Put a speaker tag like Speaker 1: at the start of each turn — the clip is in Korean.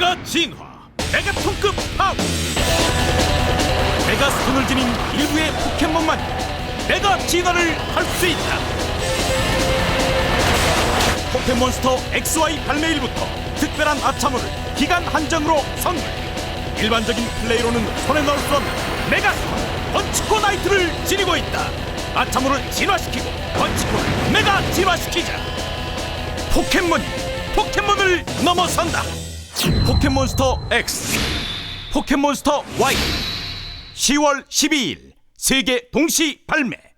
Speaker 1: 메가 진화 메가톤급 파워. 메가 스톤을 지닌 일부의 포켓몬만 메가 진화를 할 수 있다. 포켓몬스터 XY 발매일부터 특별한 아차물을 기간 한정으로 선물. 일반적인 플레이로는 손에 넣을 수 없는 메가스톤 번치코 나이트를 지니고 있다. 아차물을 진화시키고 번치코를 메가 진화시키자. 포켓몬이 포켓몬을 넘어선다 포켓몬스터 X 포켓몬스터 Y. 10월 12일 세계 동시 발매